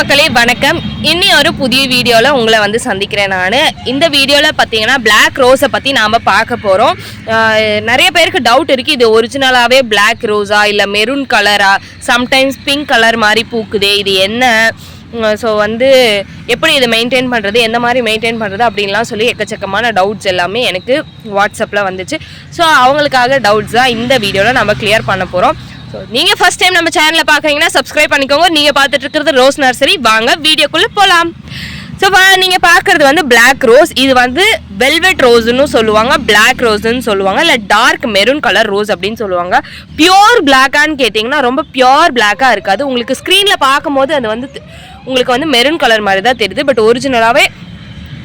மக்களே வணக்கம். இன்னி ஒரு புதிய வீடியோவில் உங்களை வந்து சந்திக்கிறேன் நான். இந்த வீடியோவில் பார்த்தீங்கன்னா பிளாக் ரோஸை பற்றி நாம் பார்க்க போகிறோம் நிறைய பேருக்கு டவுட் இருக்குது இது ஒரிஜினலாகவே பிளாக் ரோஸா இல்லை மெரூன் கலரா சம்டைம்ஸ் பிங்க் கலர் மாதிரி பூக்குதே இது என்ன? ஸோ வந்து எப்படி இதை மெயின்டைன் பண்ணுறது எந்த மாதிரி மெயின்டைன் பண்ணுறது அப்படின்லாம் சொல்லி எக்கச்சக்கமான டவுட்ஸ் எல்லாமே எனக்கு வாட்ஸ்அப்பில் வந்துச்சு. ஸோ அவங்களுக்காக டவுட்ஸாக இந்த வீடியோவில் நம்ம கிளியர் பண்ண போகிறோம் ஸோ நீங்கள் ஃபஸ்ட் டைம் நம்ம சேனலில் பார்க்குறீங்கன்னா சப்ஸ்கிரைப் பண்ணிக்கோங்க. நீங்கள் பார்த்துட்டு இருக்கிறது ரோஸ் நர்சரி வாங்க வீடியோக்குள்ளே போகலாம் ஸோ நீங்கள் பார்க்குறது வந்து பிளாக் ரோஸ் இது வந்து வெல்வெட் ரோஸ்னு சொல்லுவாங்க. பிளாக் ரோஸ்னு சொல்லுவாங்க. இல்லை டார்க் மெரூன் கலர் ரோஸ் அப்படின்னு சொல்லுவாங்க. பியோர் பிளாக்கான்னு கேட்டிங்கன்னா ரொம்ப பியோர் பிளாக்காக இருக்காது. உங்களுக்கு ஸ்க்ரீனில் பார்க்கும்போது அது வந்து உங்களுக்கு வந்து மெரூன் கலர் மாதிரி தான் தெரியுது. பட் ஒரிஜினலாகவே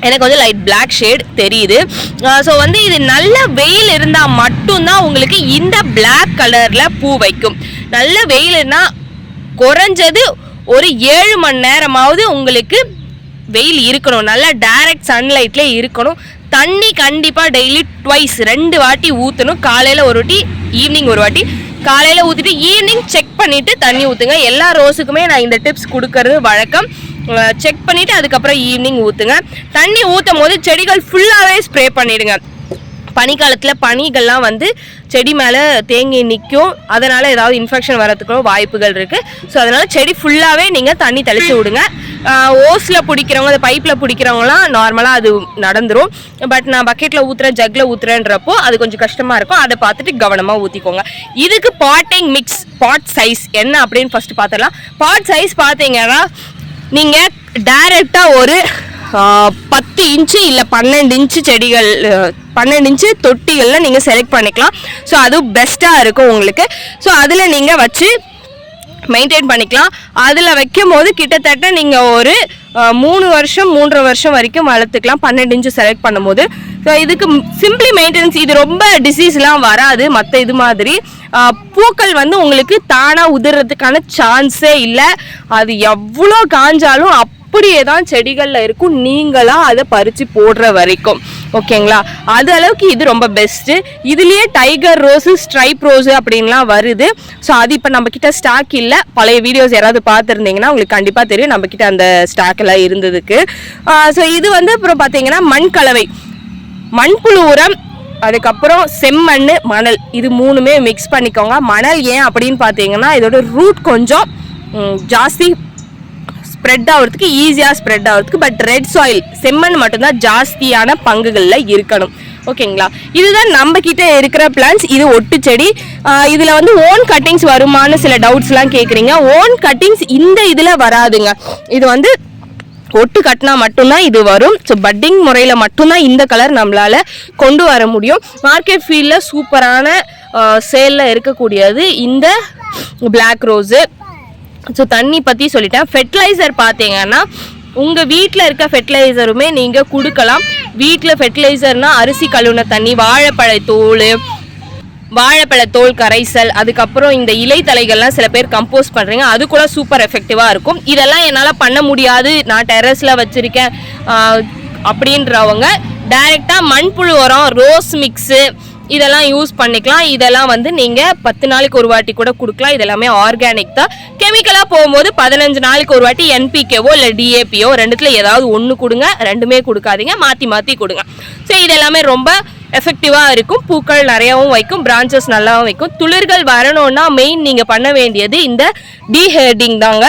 எனக்கு வந்து லைட் பிளாக் ஷேட் தெரியுது. ஸோ வந்து இது நல்ல வெயில் இருந்தால் மட்டும்தான் உங்களுக்கு இந்த பிளாக் கலரில் பூ வைக்கும். நல்ல வெயில் இருந்தால் குறைஞ்சது ஒரு ஏழு மணி நேரமாவது உங்களுக்கு வெயில் இருக்கணும். நல்லா டைரக்ட் சன்லைட்ல இருக்கணும். தண்ணி கண்டிப்பாக டெய்லி ட்வைஸ் ரெண்டு வாட்டி ஊற்றணும் காலையில் ஒரு வாட்டி ஈவினிங் ஒரு வாட்டி. காலையில் ஊற்றிட்டு ஈவினிங் செக் பண்ணிவிட்டு தண்ணி ஊற்றுங்க எல்லா ரோஸுக்குமே நான் இந்த டிப்ஸ் கொடுக்கறது வழக்கம். செக் பண்ணிவிட்டு அதுக்கப்புறம் ஈவினிங் ஊற்றுங்க தண்ணி ஊற்றும் போது செடிகள் ஃபுல்லாகவே ஸ்ப்ரே பண்ணிவிடுங்க பனிக்காலத்தில் பனிகள்லாம் வந்து செடி மேலே தேங்கி நிற்கும் அதனால் ஏதாவது இன்ஃபெக்ஷன் வரதுக்கும் வாய்ப்புகள் இருக்குது ஸோ அதனால் செடி ஃபுல்லாகவே நீங்கள் தண்ணி தெளித்து விடுங்க. ஓஸில் பிடிக்கிறவங்க அந்த பைப்பில் பிடிக்கிறவங்களாம் நார்மலாக அது நடந்துடும் பட் நான் பக்கெட்டில் ஊற்றுறேன் ஜக்கில் ஊற்றுறேன்றப்போ அது கொஞ்சம் கஷ்டமாக இருக்கும். அதை பார்த்துட்டு கவனமாக ஊற்றிக்கோங்க இதுக்கு பாட்டிங் மிக்ஸ் பாட் சைஸ் என்ன அப்படின்னு ஃபஸ்ட்டு பார்த்துடலாம். பாட் சைஸ் பார்த்தீங்கன்னா நீங்கள் டைரெக்டாக ஒரு பத்து இன்ச்சு இல்லை பன்னெண்டு இன்ச்சு செடிகள் பன்னெண்டு இன்ச்சு தொட்டிகளில் நீங்கள் செலக்ட் பண்ணிக்கலாம். ஸோ அது பெஸ்ட்டாக இருக்கும் உங்களுக்கு. ஸோ அதில் நீங்கள் வச்சு மெயின்டைன் பண்ணிக்கலாம். அதில் வைக்கும் போது கிட்டத்தட்ட நீங்கள் ஒரு மூணு வருஷம் மூன்றரை வருஷம் வரைக்கும் வளர்த்துக்கலாம். பன்னெண்டு இன்ச்சு செலக்ட் பண்ணும்போது. ஸோ இதுக்கு சிம்பிளி மெயின்டெனன்ஸ் இது ரொம்ப டிசீஸ்லாம் வராது. மற்ற இது மாதிரி பூக்கள் வந்து உங்களுக்கு தானாக உதிர்றதுக்கான சான்ஸே இல்லை. அது எவ்வளோ காஞ்சாலும் அப்படியே தான் செடிகளில் இருக்கும். நீங்களாக அதை பறித்து போடுற வரைக்கும். ஓகேங்களா? அது அளவுக்கு இது ரொம்ப பெஸ்ட்டு இதுலேயே டைகர் ரோஸு ஸ்ட்ரைப் ரோஸு அப்படின்லாம் வருது. ஸோ அது இப்போ நம்மக்கிட்ட ஸ்டாக் இல்லை. பழைய வீடியோஸ் யாராவது பார்த்துருந்தீங்கன்னா உங்களுக்கு கண்டிப்பாக தெரியும். நம்மக்கிட்ட அந்த ஸ்டாக் எல்லாம் இருந்ததுக்கு. ஸோ இது வந்து அப்புறம் பார்த்தீங்கன்னா மண் கலவை. மண்புழு உரம் அதுக்கப்புறம் செம்மண் மணல். இது மூணுமே மிக்ஸ் பண்ணிக்கோங்க. மணல் ஏன் அப்படின்னு பார்த்தீங்கன்னா இதோட ரூட் கொஞ்சம் ஜாஸ்தி ஸ்ப்ரெட் ஆகிறதுக்கு ஈஸியாக ஸ்ப்ரெட் ஆகிறதுக்கு பட் ரெட் சாயில் செம்மண் மட்டும்தான் ஜாஸ்தியான பங்குகளில் இருக்கணும். ஓகேங்களா? இதுதான் நம்ம கிட்ட இருக்கிற பிளான்ஸ் இது ஒட்டு செடி. இதில் வந்து ஓன் கட்டிங்ஸ் வருமான்னு சில டவுட்ஸ்லாம் கேட்குறீங்க ஓன் கட்டிங்ஸ் இந்த இதில் வராதுங்க. இது வந்து ஒட்டு கட்டினா மட்டும்தான் இது வரும். ஸோ பட்டிங் முறையில் மட்டும்தான் இந்த கலர் நம்மளால் கொண்டு வர முடியும். மார்க்கெட் ஃபீல்டில் சூப்பரான சேலில் இருக்கக்கூடியது இந்த பிளாக் ரோஸு ஸோ தண்ணி பற்றி சொல்லிட்டேன். ஃபெர்டிலைசர் பார்த்தீங்கன்னா உங்கள் வீட்டில் இருக்க ஃபெர்டிலைசருமே நீங்கள் கொடுக்கலாம். வீட்டில் ஃபெர்டிலைசர்னா அரிசி கழுவுன தண்ணி வாழைப்பழ தோல் வாழைப்பழ தோல் கரைசல் அதுக்கப்புறம் இந்த இலை தலைகள்லாம் சில பேர் கம்போஸ் பண்ணுறீங்க அது கூட சூப்பர் எஃபெக்டிவாக இருக்கும். இதெல்லாம் என்னால் பண்ண முடியாது. நான் டெரஸில் வச்சுருக்கேன். அப்படின்றவங்க டைரெக்டாக மண்புழு உரம் ரோஸ் மிக்ஸு இதெல்லாம் யூஸ் பண்ணிக்கலாம். இதெல்லாம் வந்து நீங்கள் பத்து நாளைக்கு ஒரு வாட்டி கூட கொடுக்கலாம். இதெல்லாமே ஆர்கானிக் தான். கெமிக்கலாக போகும்போது பதினஞ்சு நாளைக்கு ஒரு வாட்டி என்பிகேவோ இல்லை டிஏபியோ ரெண்டுத்தில் ஏதாவது ஒன்று கொடுங்க. ரெண்டுமே கொடுக்காதீங்க. மாற்றி மாற்றி கொடுங்க. ஸோ இதெல்லாமே ரொம்ப எஃபெக்டிவாக இருக்கும். பூக்கள் நிறையாவும் வைக்கும். பிரான்ச்சஸ் நல்லாவும் வைக்கும். துளிர்கள் வரணும்னா மெயின் நீங்கள் பண்ண வேண்டியது இந்த டீஹெட்டிங் தாங்க.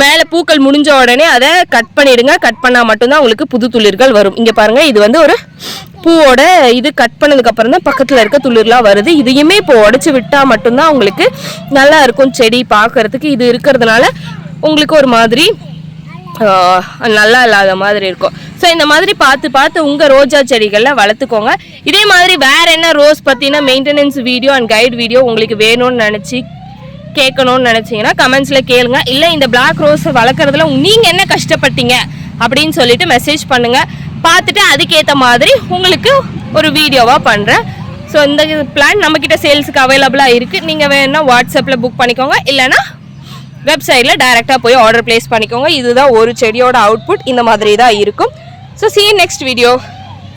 மேலே பூக்கள் முடிஞ்ச உடனே அதை கட் பண்ணிடுங்க. கட் பண்ணால் மட்டும்தான் உங்களுக்கு புது துளிர்கள் வரும். இங்கே பாருங்கள் இது வந்து ஒரு பூவோட இது கட் பண்ணதுக்கு அப்புறம் தான் பக்கத்தில் இருக்க துளிர்லாம் வருது. இதையுமே இப்போ உடச்சி விட்டால் மட்டும்தான் உங்களுக்கு நல்லா இருக்கும் செடி பார்க்கறதுக்கு இது இருக்கிறதுனால உங்களுக்கு ஒரு மாதிரி நல்லா இல்லாத மாதிரி இருக்கும். ஸோ இந்த மாதிரி பார்த்து பார்த்து உங்கள் ரோஜா செடிகளில் வளர்த்துக்கோங்க. இதே மாதிரி வேறு என்ன ரோஸ் பற்றின maintenance video and guide video உங்களுக்கு வேணும்னு நினச்சி கேட்கணும்னு நினச்சிங்கன்னா கமெண்ட்ஸில் கேளுங்க. இல்லை இந்த பிளாக் ரோஸ் வளர்க்குறதுல நீங்கள் என்ன கஷ்டப்பட்டீங்க அப்படின்னு சொல்லிட்டு மெசேஜ் பண்ணுங்கள் பார்த்துட்டு அதுக்கேற்ற மாதிரி உங்களுக்கு ஒரு வீடியோவாக பண்ணுறேன் ஸோ இந்த பிளான் நம்மக்கிட்ட சேல்ஸுக்கு அவைலபிளாக இருக்குது நீங்கள் வேணும்னா வாட்ஸ்அப்பில் புக் பண்ணிக்கோங்க. இல்லைன்னா வெப்சைட்டில் டைரெக்டாக போய் ஆர்டர் ப்ளேஸ் பண்ணிக்கோங்க. இதுதான் ஒரு செடியோட அவுட்புட் இந்த மாதிரி தான் இருக்கும் ஸோ சி நெக்ஸ்ட் வீடியோ